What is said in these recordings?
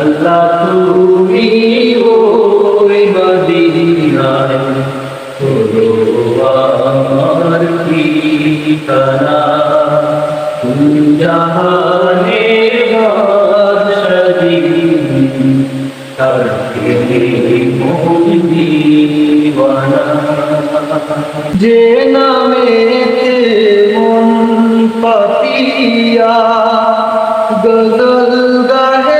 আল্লাহ তুমি ওই মদিনায় হলো আমার ঠিকানা। জাহানের তার দিওয়ানা যে নামে মন পাতিয়া, গজল গাহে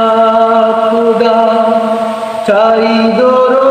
চাই দর্শন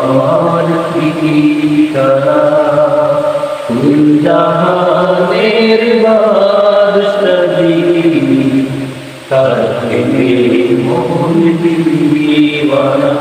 আমার তুল জাহানের বাদশাহী তার মন দিওয়ানা